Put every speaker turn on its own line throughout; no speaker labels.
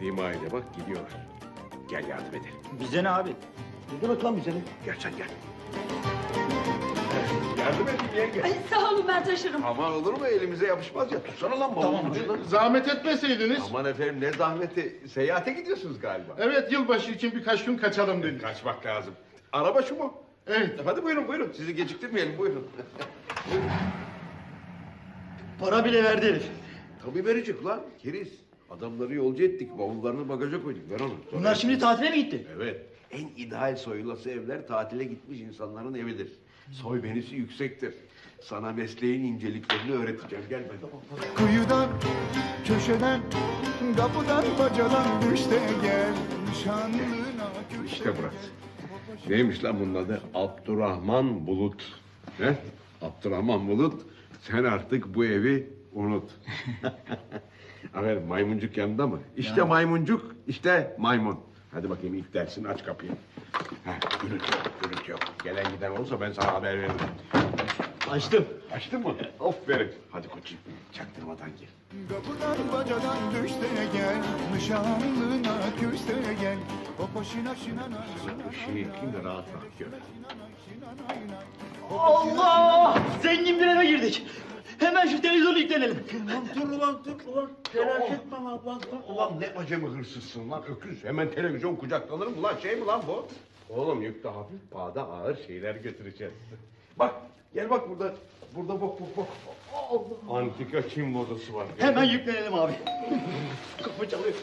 sevdiğim aile bak gidiyorlar. Gel yardım edelim.
Bize ne abi?
Ne demek lan bize ne? Gel sen gel. Yardım edin yenge.
Ay, sağ olun ben taşırım.
Aman olur mu elimize yapışmaz ya. Tutsana lan bavulun ucundan.
Zahmet etmeseydiniz.
Aman efendim ne zahmeti. Seyahate gidiyorsunuz galiba.
Evet yılbaşı için birkaç gün kaçalım dedik.
Kaçmak lazım. Araba şu mu?
Evet.
Hadi buyurun buyurun. Sizi geciktirmeyelim buyurun.
Para bile verdi herif.
Tabii verecek lan. Keriz. Adamları yolcu ettik. Bavullarını bagaja koyduk. Ver onu.
Bunlar şimdi tatile mi gitti?
Evet. En ideal soyulası evler tatile gitmiş insanların evidir. Soy benisi yüksektir. Sana mesleğin inceliklerini öğreteceğim. Gel ben.
Kıyıdan, köşeden, kapıdan, bacadan düşte gel. Şanlına köşe
İşte burası. Neymiş lan bunun adı? Abdurrahman Bulut. Ne? Abdurrahman Bulut. Sen artık bu evi unut. Aferin maymuncuk yanında mı? İşte maymuncuk, işte maymun. Hadi bakayım ilk dersini aç kapıyı. Heh, gürültü yok, gürültü yok. Gelen giden olursa ben sana haber veririm.
Açtım.
Açtın mı? Aferin. Hadi koçum, çaktırmadan gir.
Kapıdan, bacadan düşte gel. Nişanlına küste gel. O başına şinana,
yakayım da rahat rahat gör.
Allah! Zengin bir eve girdik. Hemen şu televizyonu yüklenelim.
Lan dur ulan dur ulan. Telaş etme lan ulan dur. Ulan ne acemi hırsızsın lan öküz. Hemen televizyon kucaklanır mı lan şey mi lan bu? Oğlum yükte hafif pahada ağır şeyler götüreceğiz. Bak gel bak burada. Burada bak bak bak. Allah. Antika Çin modası var. Gel.
Hemen yüklenelim abi. Kapı çalıyor.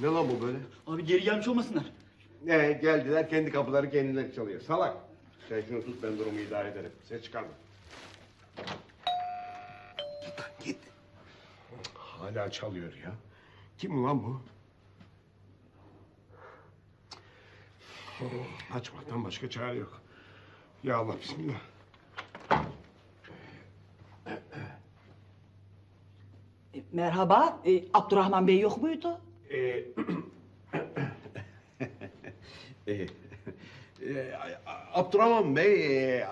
Ne lan bu böyle?
Abi geri gelmiş olmasınlar.
Ne geldiler kendi kapıları kendileri çalıyor. Salak. Sen şunu tut ben durumu idare ederim. Ses çıkarma. Git lan git. Hala çalıyor ya. Kim lan bu? Açmaktan başka çare yok. Ya Allah bismillah.
Merhaba, e, Abdurrahman Bey yok muydu?
Ee, e, e, Abdurrahman Bey e,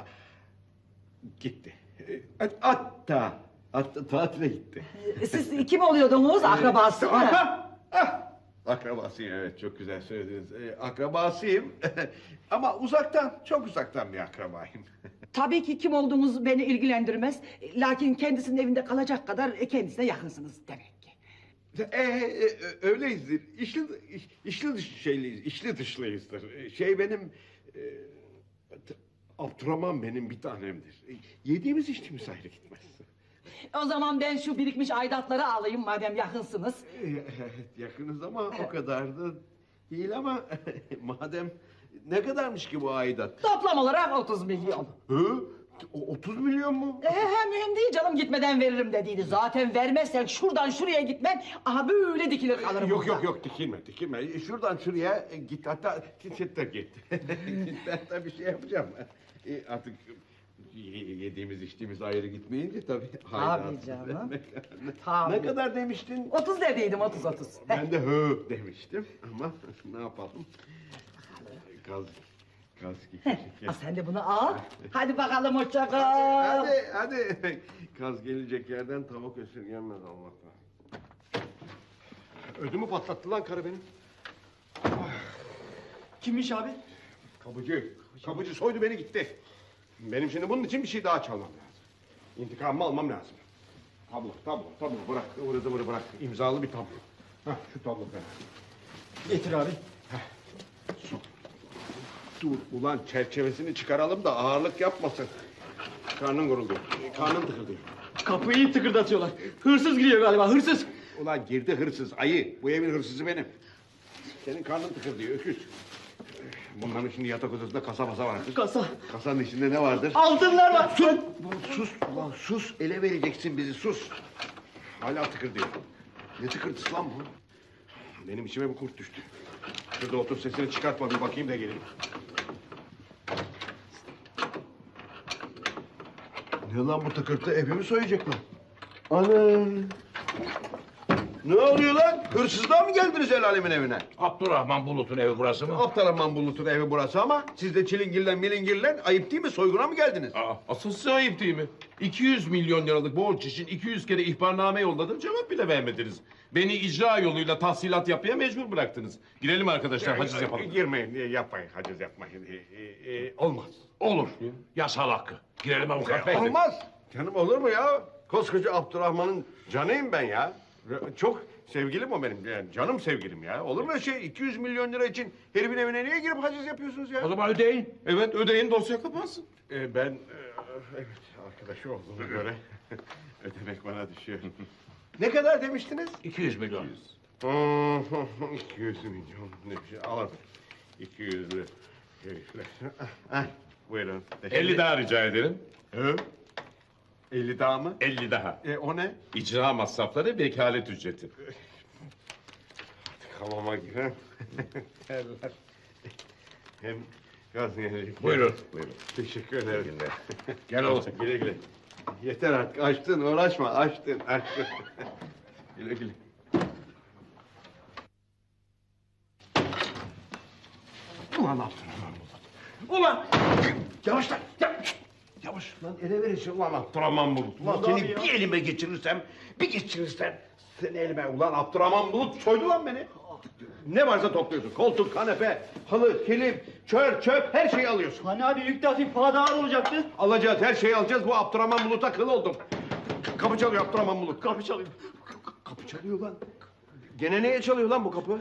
gitti. E, Hatta hatta tatile gitti.
E, Siz kim oluyordunuz, akrabası mı?
Ah, ah. Akrabasıyım evet çok güzel söylediniz. E, akrabasıyım ama uzaktan çok uzaktan bir akrabayım.
Tabii ki kim olduğunuz beni ilgilendirmez. E, Lakin kendisinin evinde kalacak kadar e, kendisine yakınsınız demek ki.
E, e, öyleyizdir. İşli, iş- işli dış şeyliyiz, işli dışlıyızdır. E, Şey benim... E, Abdurrahman benim bir tanemdir. Yediğimiz içtiğimiz ayrı gitmez.
O zaman ben şu birikmiş aidatları alayım madem yakınsınız.
E, Evet, yakınız ama o kadar da değil ama madem ne kadarmış ki bu aidat?
Toplam olarak 30 milyon.
Hı? O 30 milyon mu?
E, he, mühim değil canım gitmeden veririm dediydi. Zaten vermezsen şuradan şuraya gitmem. Aha böyle dikilir kalırım.
Yok
burada.
yok yok dikilme dikilme. Şuradan şuraya git hatta git de git. ben tabii şey yapacağım. E, artık yediğimiz içtiğimiz ayrı gitmeyince tabii. hayrat
canım.
vermek lazım.
Tabii.
Ne kadar demiştin?
30 dediydim 30 30.
Ben de hı demiştim ama ne yapalım? Gaz, gaz gibi.
Ha, sen de bunu al. Hadi bakalım hoşça kal.
Hadi hadi. Gaz gelecek yerden tavuk esirgenmez Allah'tan. Ödümü patlattı lan karı benim.
Kimmiş abi?
Kapıcı. Kapıcı soydu beni gitti. Benim şimdi bunun için bir şey daha çalmam lazım. İntikamımı almam lazım. Tablo, tablo, tablo bırak. Ivırı zıvırı bırak. İmzalı bir tablo. Hah şu tablo falan.
Getir abi.
Dur ulan çerçevesini çıkaralım da ağırlık yapmasın. Karnın gurulduyor. Karnın tıkırdıyor.
Kapıyı tıkırdatıyorlar. Hırsız giriyor galiba hırsız.
Ulan girdi hırsız, ayı. Bu evin hırsızı benim. Senin karnın tıkırdıyor, öküz. Bunların şimdi yatak odasında kasa masa vardır.
Kasa.
Kasanın içinde ne vardır?
Altınlar var.
Sus! Sus ulan sus! Ele vereceksin bizi sus! Hala tıkırdıyor. Ne tıkırtısı lan bu? Benim içime bir kurt düştü. Şurada otur sesini çıkartma bir bakayım da gelin. Ne lan bu tıkırtı evimi soyacak lan? Ana! Ne oluyor lan? Hırsızlığa mı geldiniz el alemin evine?
Abdurrahman Bulut'un evi burası mı?
Abdurrahman Bulut'un evi burası ama siz de çilingirlen milingirlen ayıp değil mi? Soyguna mı geldiniz?
Aa, asıl size ayıp değil mi? 200 milyon liralık borç için 200 kere ihbarname yolladım cevap bile vermediniz. Beni icra yoluyla tahsilat yapmaya mecbur bıraktınız. Girelim arkadaşlar haciz yapalım.
Girmeyin, e, yapmayın, haciz yapmayın. E, e, e, olmaz.
Olur. Yasal hakkı. Girelim avukat bey.
Olmaz. Canım olur mu ya? Koskoca Abdurrahman'ın canıyım ben ya. Çok sevgilim o benim. Yani canım sevgilim ya. Olur mu öyle şey? 200 milyon lira için herifin evine niye girip haciz yapıyorsunuz ya?
O zaman ödeyin. Evet ödeyin dosya kapansın.
Ee, ben e, evet arkadaşı olduğuma göre ödemek bana düşüyor. ne kadar demiştiniz?
200 milyon.
200 milyon ne bir şey alın. 200'lü herifler. Ah, buyurun.
50 daha rica ederim.
Hı? 50 daha mı?
50 daha.
E, o ne?
İcra masrafları vekalet ücreti.
Hamama giren terler. Hem gaz yeri.
Buyurun. Buyurun.
Teşekkür ederim.
Gel oğlum.
Güle güle. Yeter artık açtın uğraşma açtın açtın. güle güle. Ulan Abdurrahman Bulut. Ulan! Yavaş lan! Yavaş! Yavaş lan ele verirsin ulan Abdurrahman Bulut. Ulan seni bir elime geçirirsem, bir geçirirsem seni elime ulan Abdurrahman Bulut soydu lan beni. Ne varsa topluyorsun. Koltuk, kanepe, halı, kilim, çör, çöp her şeyi alıyorsun.
Hani abi yük de hafif pahada ağır olacaktı.
Alacağız her şeyi alacağız. Bu Abdurrahman Bulut'a kıl oldum. Kapı çalıyor Abdurrahman Bulut. Kapı çalıyor. Kapı çalıyor lan. Gene neye çalıyor lan bu kapı?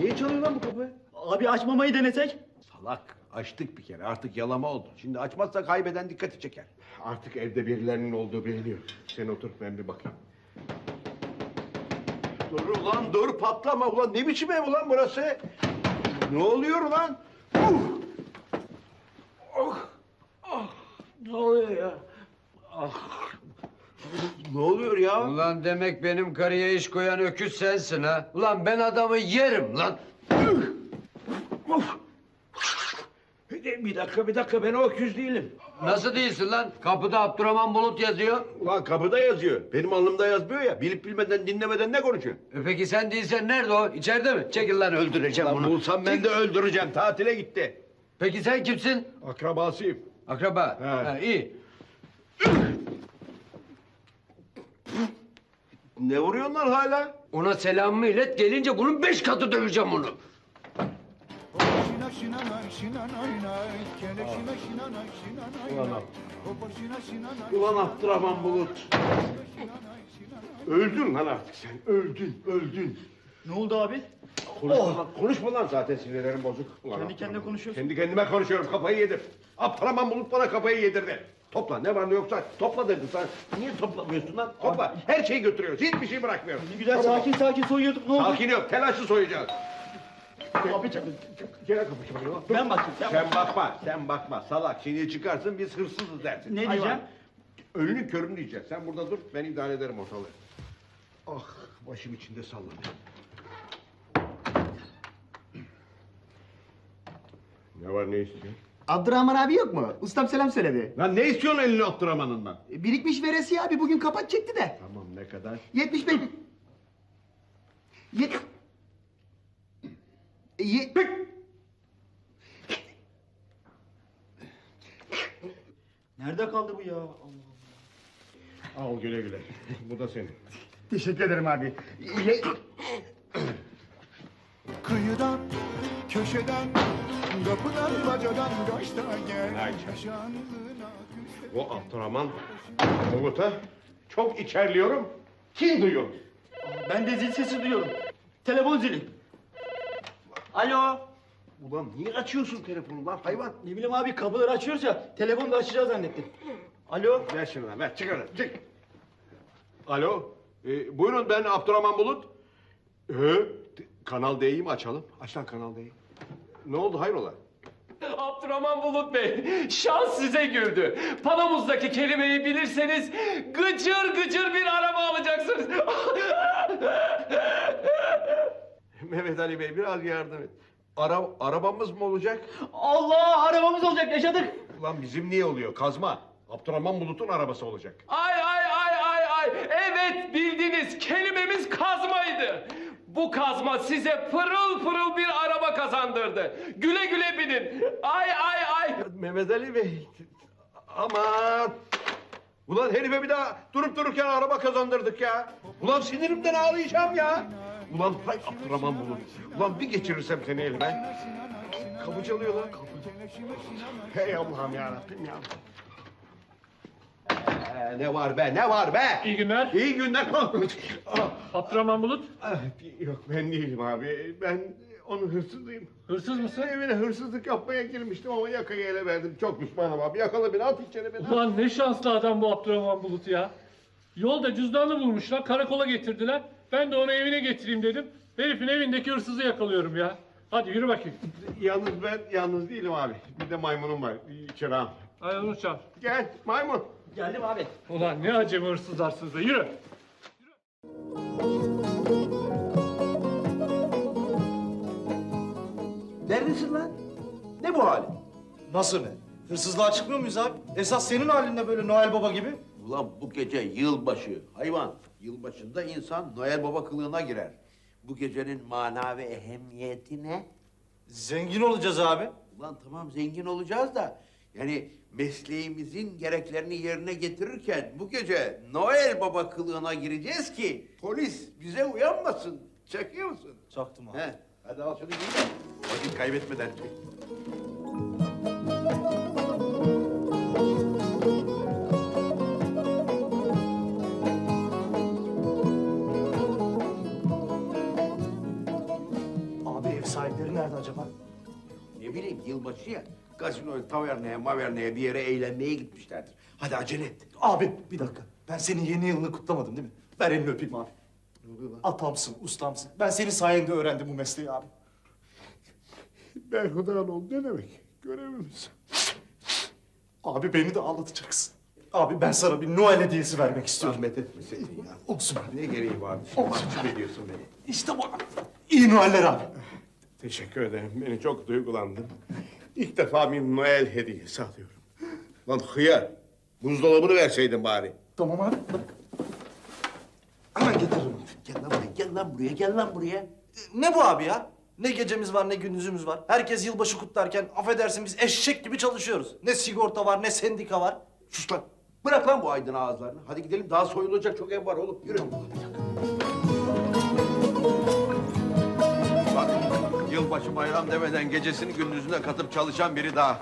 Niye çalıyor lan bu kapı?
Abi açmamayı denesek.
Salak. Açtık bir kere. Artık yalama oldu. Şimdi açmazsak kaybeden dikkati çeker. Artık evde birilerinin olduğu biliniyor. Sen otur ben bir bakayım. Dur ulan dur patlama ulan. Ne biçim ev ulan burası? Ne oluyor ulan? Uh! Oh! Ah! Ne oluyor ya? Ah! Ne oluyor ya?
Ulan demek benim karıya iş koyan öküz sensin ha. Ulan ben adamı yerim lan.
Bir dakika bir dakika ben o öküz değilim.
Nasıl değilsin lan? Kapıda Abdurrahman Bulut yazıyor.
Ulan kapıda yazıyor. Benim alnımda yazmıyor ya. Bilip bilmeden dinlemeden ne konuşuyor?
E peki sen değilsen nerede o? İçeride mi? Çekil lan öldüreceğim
Lan
bunu.
bulsam ben de öldüreceğim. Tatile gitti.
Peki sen kimsin?
Akrabasıyım.
Akraba.
He.
Ha, iyi.
Ne vuruyorsun lan hala?
Ona selamımı ilet. Gelince bunun beş katı döveceğim onu.
Ulan Abdurrahman Bulut. Öldün lan artık sen. Öldün, öldün.
Ne oldu abi?
Konuşma lan, konuşma lan zaten sinirlerim bozuk. Ulan
Kendi kendine konuşuyorsun.
Kendi kendime konuşuyorum, kafayı yedim. Abdurrahman Bulut bana kafayı yedirdi. Topla, ne var ne yoksa topla dedim sana. Niye toplamıyorsun lan? Topla, her şeyi götürüyoruz, hiçbir şey bırakmıyoruz.
Ne güzel
Topla.
sakin sakin soyuyorduk ne oldu?
Sakin yok, telaşlı soyacağız.
Abi çabuk.
Gene kapı çalıyor.
Ben bakayım. Sen,
Sen bakma, sen bakma. Salak, şimdi çıkarsın biz hırsızız dersin.
Ne
Hayvan.
diyeceğim?
Önünü körünü diyeceksin. Sen burada dur, ben idare ederim ortalığı. Ah, başım içinde sallanıyor. Ne var ne istiyorsun?
Abdurrahman abi yok mu? Ustam selam söyledi.
Lan ne istiyorsun elini Abdurrahman'ından?
Birikmiş veresiye abi bugün kapat çekti de.
Tamam ne kadar?
75... Yet... Ye...
Nerede kaldı bu ya? Allah Allah.
Al güle güle. Bu da senin.
Teşekkür ederim abi. Ye...
Kıyıdan, köşeden, kapıdan, bacadan kaçta gel
Bu Abdurrahman Bulut'a çok içerliyorum. Kim duyuyor?
Ben de zil sesi duyuyorum. Telefon zili. Alo.
Ulan niye açıyorsun telefonu lan hayvan?
Ne bileyim abi kapıları açıyoruz ya. Telefonu da açacağız zannettim. Alo.
Ver şunu lan, ver çık öyle çık. Alo, e, buyurun ben Abdurrahman Bulut. Ee, Kanal D'yi mi açalım? Aç lan Kanal D'yi. Ne oldu hayrola?
Abdurrahman Bulut Bey, şans size güldü. Panomuzdaki kelimeyi bilirseniz gıcır gıcır bir araba alacaksınız.
Mehmet Ali Bey biraz yardım et. Ara, arabamız mı olacak?
Allah arabamız olacak yaşadık.
Ulan bizim niye oluyor? Kazma. Abdurrahman Bulut'un arabası olacak.
ay ay ay ay ay. Evet bildiniz kelimemiz kazmaydı. Bu kazma size pırıl pırıl bir araba kazandırdı. Güle güle binin. Ay ay ay.
Mehmet Ali Bey. Aman. Ulan herife bir daha durup dururken araba kazandırdık ya. Ulan sinirimden ağlayacağım ya. Ulan hay Abdurrahman Bulut. Ulan bir geçirirsem seni elime. Kapı çalıyor lan kapı. Hey Allah'ım yarabbim ya. Ee, ne var be ne var be?
İyi günler.
İyi günler. Ah,
Abdurrahman Bulut.
ah, Yok ben değilim abi. Ben onun hırsızıyım.
Hırsız mısın?
Evine hırsızlık yapmaya girmiştim ama yakayı ele verdim. Çok pişmanım abi. Yakala beni at içeri beni.
Ulan ne şanslı adam bu Abdurrahman Bulut ya. Yolda cüzdanını bulmuşlar, karakola getirdiler. Ben de onu evine getireyim dedim. Herifin evindeki hırsızı yakalıyorum ya. Hadi yürü bakayım.
Yalnız ben yalnız değilim abi. Bir de maymunum var. İçeri al.
Ay onu çağır.
Gel maymun.
Geldim abi.
Ulan ne acemi hırsızlar siz de yürü.
Neredesin lan? Ne bu hali?
Nasıl ne? Hırsızlığa çıkmıyor muyuz abi? Esas senin halinde böyle Noel Baba gibi.
Ulan bu gece yılbaşı, hayvan. Yılbaşında insan Noel Baba kılığına girer. Bu gecenin mana ve ehemmiyeti ne?
Zengin olacağız abi.
Ulan tamam zengin olacağız da... Yani mesleğimizin gereklerini yerine getirirken bu gece Noel Baba kılığına gireceğiz ki polis bize uyanmasın. Çekiyor musun?
Çaktım abi.
He, hadi al şunu giy de vakit kaybetmeden çek. Yılbaşı ya. Gazinoya, taverneye, maverneye bir yere eğlenmeye gitmişlerdir. Hadi acele et.
Abi bir dakika. Ben senin yeni yılını kutlamadım değil mi? Ver elini öpeyim abi. Atamsın, ustamsın. Ben senin sayende öğrendim bu mesleği abi.
Berhudar ol ne demek? Görevimiz.
Abi beni de ağlatacaksın. Abi ben sana bir Noel hediyesi vermek istiyorum.
Zahmet etmeseydin ya.
Olsun abi.
Ne gereği vardı? Şimdi mahcup ediyorsun beni.
İşte bu. İyi Noeller abi.
Teşekkür ederim. Beni çok duygulandım. İlk defa bir Noel hediyesi alıyorum. Lan hıyar. Buzdolabını verseydin bari.
Tamam abi. Hemen getiririm.
Gel lan buraya, gel lan buraya, gel lan buraya.
Ne bu abi ya? Ne gecemiz var ne gündüzümüz var. Herkes yılbaşı kutlarken affedersin biz eşek gibi çalışıyoruz. Ne sigorta var ne sendika var.
Sus lan. Bırak lan bu aydın ağızlarını. Hadi gidelim daha soyulacak çok ev var oğlum. Yürü. Bak yılbaşı bayram demeden gecesini gündüzüne katıp çalışan biri daha.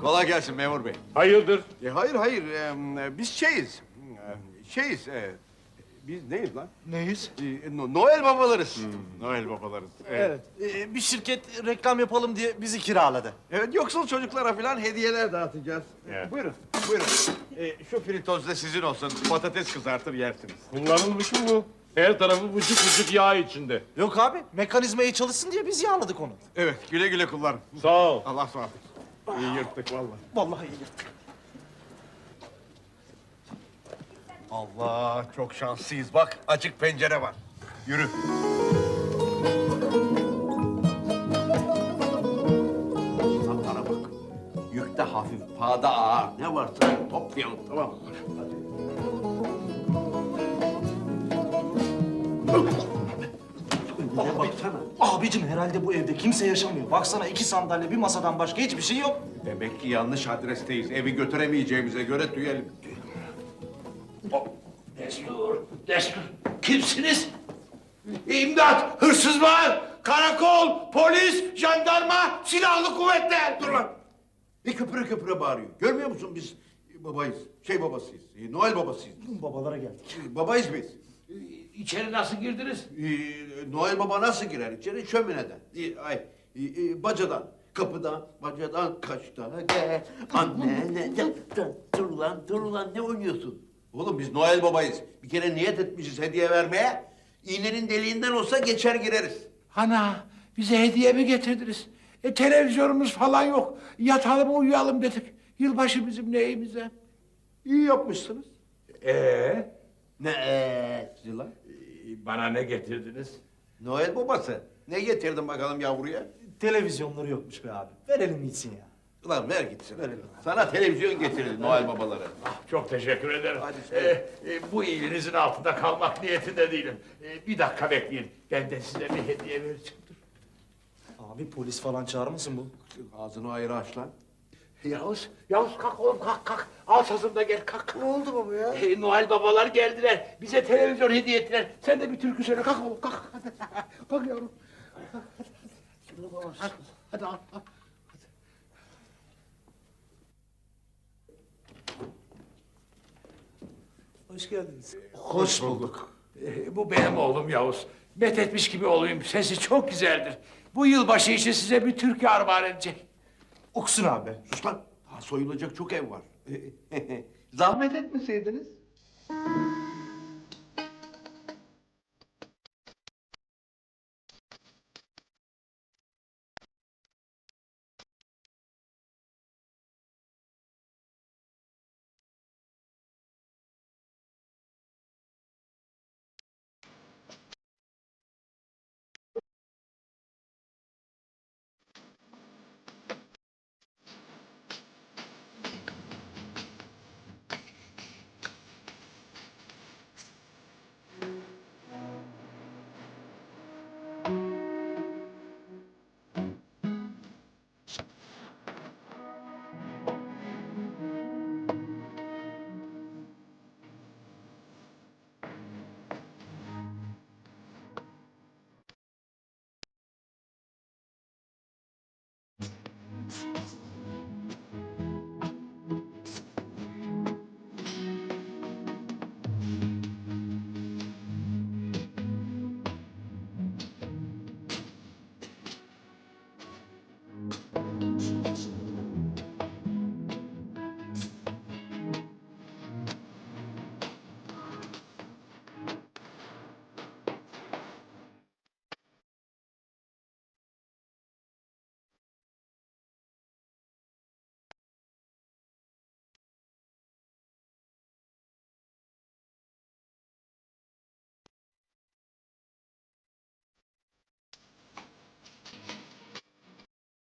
Kolay gelsin memur bey.
Hayırdır?
E, hayır hayır e, biz şeyiz. E, şeyiz. e, biz neyiz lan?
Neyiz?
E, No- Noel babalarız. Noel babalarız. Evet.
Evet. Ee, bir şirket reklam yapalım diye bizi kiraladı.
Evet yoksul çocuklara falan hediyeler dağıtacağız.
Evet.
Buyurun, buyurun. E, şu fritoz da sizin olsun. Patates kızartır yersiniz.
Kullanılmış mı bu? Her tarafı vıcık vıcık yağ içinde.
Yok abi mekanizma iyi çalışsın diye biz yağladık onu.
Evet, güle güle kullanın.
Sağ ol.
Allah ısmarladık. İyi yırttık vallahi.
Vallahi iyi yırttık.
Allah çok şanslıyız. Bak açık pencere var. Yürü.
Bana bak. Yükte hafif, pahada ağır. Ne varsa toplayalım tamam mı? Hadi. Ne baksana.
Abicim herhalde bu evde kimse yaşamıyor. Baksana iki sandalye bir masadan başka hiçbir şey yok.
Demek ki yanlış adresteyiz. Evi götüremeyeceğimize göre tüyelim.
Destur, destur. Kimsiniz? İmdat! Hırsız var! Karakol, polis, jandarma, silahlı kuvvetler! Dur lan! Ne köpüre köpüre bağırıyor. Görmüyor musun biz babayız, şey babasıyız, Noel babasıyız.
Babalara geldik.
E, Babayız biz. İçeri nasıl girdiniz? Noel Baba nasıl girer içeri? Şömineden. E, Ay, e, bacadan. Kapıdan, bacadan kaçta gel. Anne ne de- dur lan, dur lan ne oynuyorsun? Oğlum biz Noel Babayız. Bir kere niyet etmişiz hediye vermeye. İğnenin deliğinden olsa geçer gireriz.
Ana bize hediye mi getirdiniz? E televizyonumuz falan yok. Yatalım uyuyalım dedik. Yılbaşı bizim neyimize?
İyi yapmışsınız.
Ee,
Ne eee lan?
Bana ne getirdiniz?
Noel Babası. Ne getirdin bakalım yavruya?
Televizyonları yokmuş be abi. Verelim gitsin ya.
Ulan ver gitsin. Sana televizyon getirdi Noel babaları.
Çok teşekkür ederim. Ee, e, bu iyiliğinizin altında kalmak niyetinde değilim. Ee, bir dakika bekleyin. Ben de size bir hediye vereceğim. Dur.
Abi polis falan çağırmasın bu.
Ağzını ayrı aç lan.
Yavuz, Yavuz kalk oğlum kalk kalk. Al sazını da gel kalk. Ne oldu baba ya? Ee, Noel babalar geldiler. Bize televizyon hediye ettiler. Sen de bir türkü söyle kalk oğlum kalk. kalk yavrum. Hadi, hadi al. al.
Hoş geldiniz.
Hoş bulduk. Ee, bu benim oğlum Yavuz. Methetmiş gibi olayım. Sesi çok güzeldir. Bu yılbaşı için size bir türkü armağan edecek.
Okusun abi.
Sus lan. Daha soyulacak çok ev var.
Zahmet etmeseydiniz.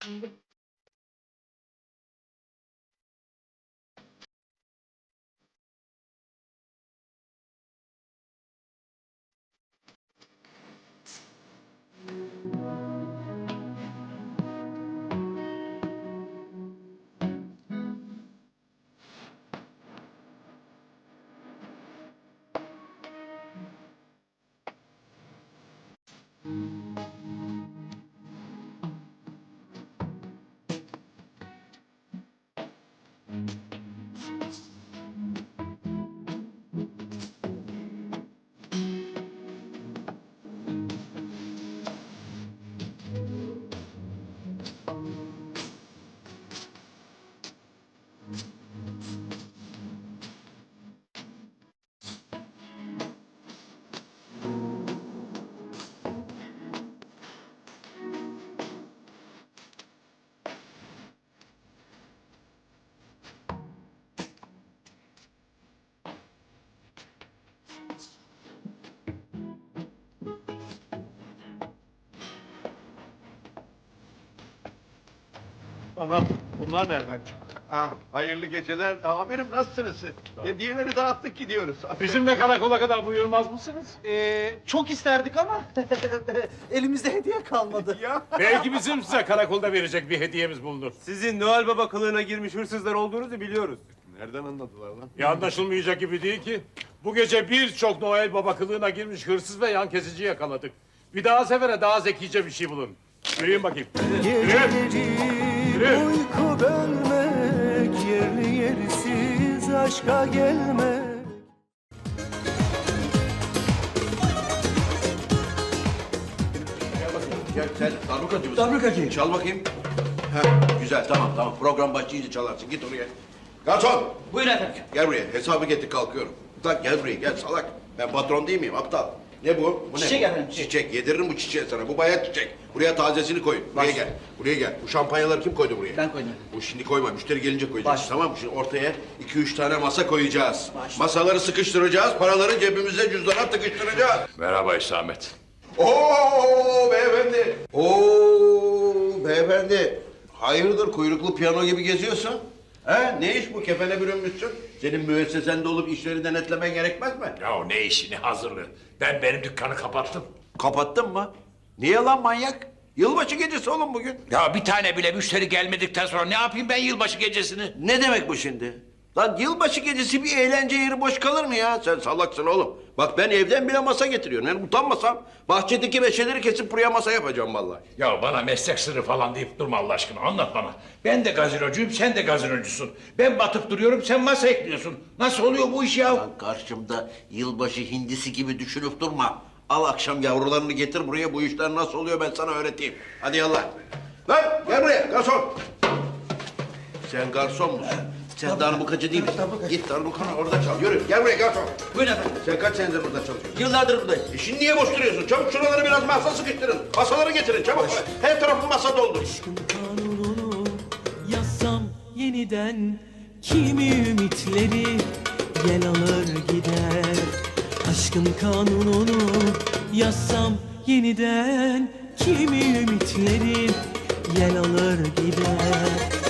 Mm-hmm.
Anam bunlar nereden çıktı? Ah, hayırlı geceler. Amirim nasılsınız? Hediyeleri dağıttık gidiyoruz.
Bizimle karakola kadar buyurmaz mısınız?
Ee, çok isterdik ama elimizde hediye kalmadı.
Ya.
Belki bizim size karakolda verecek bir hediyemiz bulunur.
Sizin Noel Baba kılığına girmiş hırsızlar olduğunuzu biliyoruz.
Nereden anladılar lan?
Ya anlaşılmayacak gibi değil ki. Bu gece birçok Noel Baba kılığına girmiş hırsız ve yan kesici yakaladık. Bir daha sefere daha zekice bir şey bulun. Yürüyün bakayım. Yürü.
Uyku bölmek yerli yersiz aşka gelmek
Gel sen darbukacı mısın? Darbukacı. Çal bakayım. Heh, güzel tamam tamam. Program başlayınca çalarsın. Git oraya. Garson.
Buyurun efendim.
Gel buraya. Hesabı getir kalkıyorum. Lan gel buraya gel salak. Ben patron değil miyim aptal? Ne bu? bu
Çiçek
ne?
efendim,
Çiçek. Yediririm bu çiçeği sana. Bu bayat çiçek. Buraya tazesini koy. Buraya gel. Buraya gel. Bu şampanyaları kim koydu buraya?
Ben koydum.
Bu şimdi koyma. Müşteri gelince koyacağız.
Baş.
Tamam mı? Şimdi ortaya iki üç tane masa koyacağız. Masaları sıkıştıracağız. Paraları cebimize cüzdana tıkıştıracağız.
Merhaba İsamet.
Oo beyefendi. Oo beyefendi. Hayırdır kuyruklu piyano gibi geziyorsun? He? Ne iş bu? Kefene bürünmüşsün. Senin müessesende olup işleri denetlemen gerekmez mi?
Ya ne işini hazırlığı. Ben benim dükkanı kapattım.
Kapattın mı? Niye lan manyak? Yılbaşı gecesi oğlum bugün.
Ya bir tane bile müşteri gelmedikten sonra ne yapayım ben yılbaşı gecesini?
Ne demek bu şimdi? Lan yılbaşı gecesi bir eğlence yeri boş kalır mı ya? Sen salaksın oğlum. Bak ben evden bile masa getiriyorum. Yani utanmasam bahçedeki meşeleri kesip buraya masa yapacağım vallahi.
Ya bana meslek sırrı falan deyip durma Allah aşkına anlat bana. Ben de gazinocuyum sen de gazinocusun. Ben batıp duruyorum sen masa ekliyorsun. Nasıl oluyor bu iş ya?
Lan karşımda yılbaşı hindisi gibi düşünüp durma. Al akşam yavrularını getir buraya bu işler nasıl oluyor ben sana öğreteyim. Hadi yallah. Lan gel buraya garson. Sen garson musun? Sen darbukacı değil misin? Git darbukanı orada çal. Yürü gel buraya garson.
Buyurun efendim.
Sen kaç senedir burada çalışıyorsun?
Yıllardır buradayım.
E şimdi niye boş duruyorsun? Çabuk şuraları biraz masa sıkıştırın. Masaları getirin çabuk. Her tarafı masa doldur.
kanununu yazsam yeniden kimi ümitleri gel alır gider aşkın kanununu yazsam yeniden kimi ümitleri gel alır gider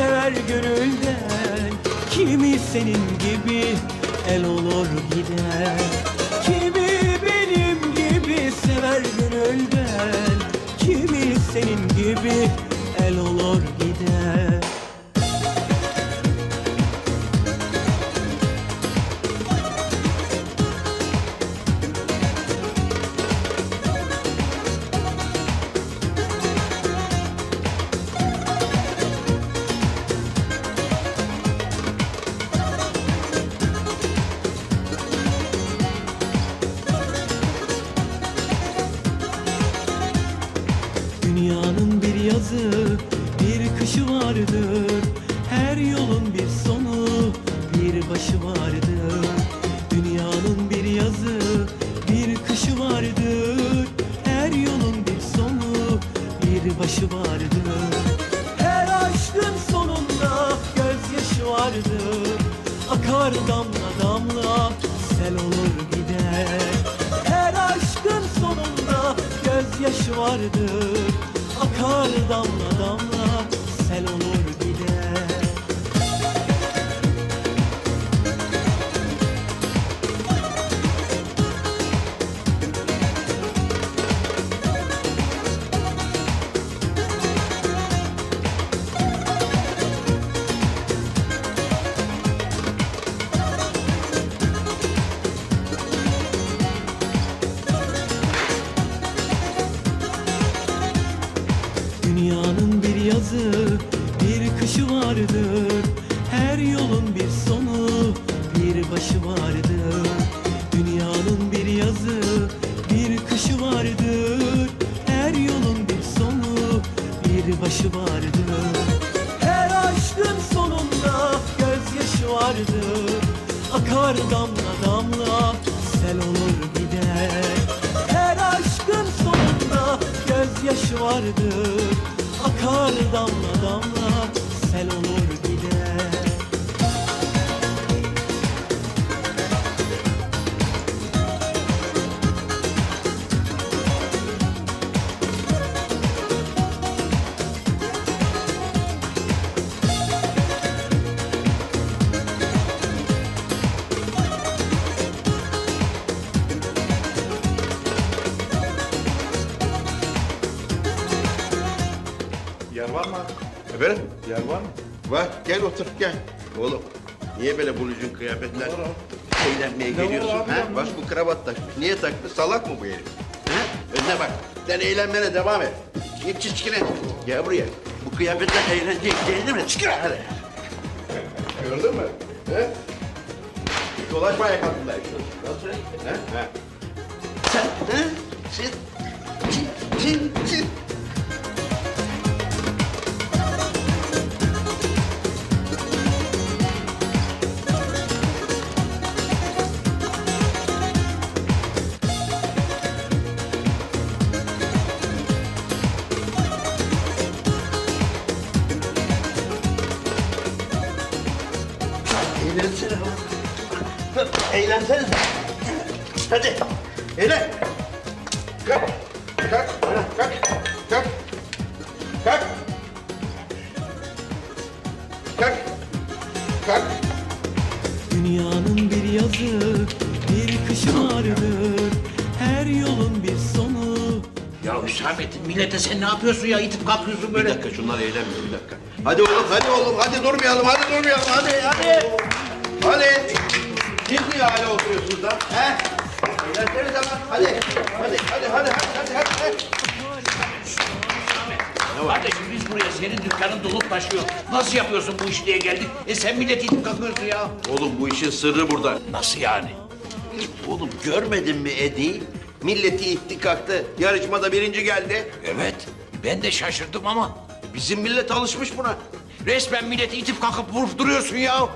sever gönülden. Kimi senin gibi el olur gider. Kimi benim gibi sever gönülden. Kimi senin gibi el olur gider Akar damla damla, sel olur gider. Her aşkın sonunda gözyaşı vardır Akar damla damla sel olur gider Akar damla damla, sel olur gider. Her aşkın sonunda gözyaşı vardır Akar damla damla sel olur gider
Yer var mı? Efendim? Yer var mı? Var. Gel otur gel. Oğlum niye böyle bulucun kıyafetler? Eğlenmeye geliyorsun. ha? Bak bu kravat takmış. Niye takmış? Salak mı bu herif? Ha? Önüne bak. Sen eğlenmene devam et. Git çiçkine. Gel buraya. Bu kıyafetler eğlenceye değil mi? Çıkır hadi. Gördün mü? He? Dolaşma ayak altında. Nasıl? He? He. Sen, he? Siz, çin, çin, çin. Eğlensene. Eğlensene. Hadi. Eğlen. Kalk. Kalk. Kalk. Kalk. Kalk. Kalk. Kalk.
Dünyanın bir yazı, bir kışı vardır. Her yolun bir sonu.
Ya Hüsamettin millete sen ne yapıyorsun ya? İtip kalkıyorsun böyle.
Bir dakika şunlar eğlenmiyor bir dakika. Hadi oğlum hadi oğlum hadi durmayalım hadi durmayalım hadi hadi. Hadi. Siz niye hala oturuyorsunuz lan? He? Eğlenseniz ama hadi. Hadi hadi hadi hadi hadi hadi.
Kardeşim biz buraya senin dükkanın dolup taşıyor. Nasıl yapıyorsun bu iş diye geldik. E sen milleti itip kalkıyorsun ya.
Oğlum bu işin sırrı burada.
Nasıl yani?
Oğlum görmedin mi Edi'yi? Milleti itti kalktı. Yarışmada birinci geldi.
Evet. Ben de şaşırdım ama
Bizim millet alışmış buna.
resmen milleti itip kalkıp vurup duruyorsun ya.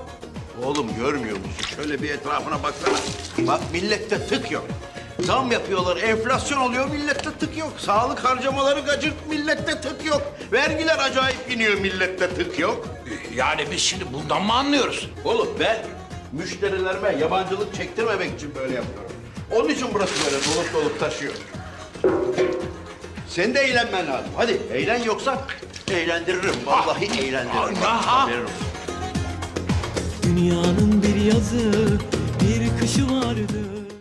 Oğlum görmüyor musun? Şöyle bir etrafına baksana. Bak millette tık yok. Zam yapıyorlar, enflasyon oluyor, millette tık yok. Sağlık harcamaları gacırt, millette tık yok. Vergiler acayip iniyor, millette tık yok.
Yani biz şimdi bundan mı anlıyoruz?
Oğlum ben müşterilerime yabancılık çektirmemek için böyle yapıyorum. Onun için burası böyle dolup dolup taşıyor. Sen de eğlenmen lazım. Hadi eğlen yoksa eğlendiririm. Vallahi eğlendiririm.
Aha.
Haberin olsun.
Dünyanın bir yazı, bir kışı vardır.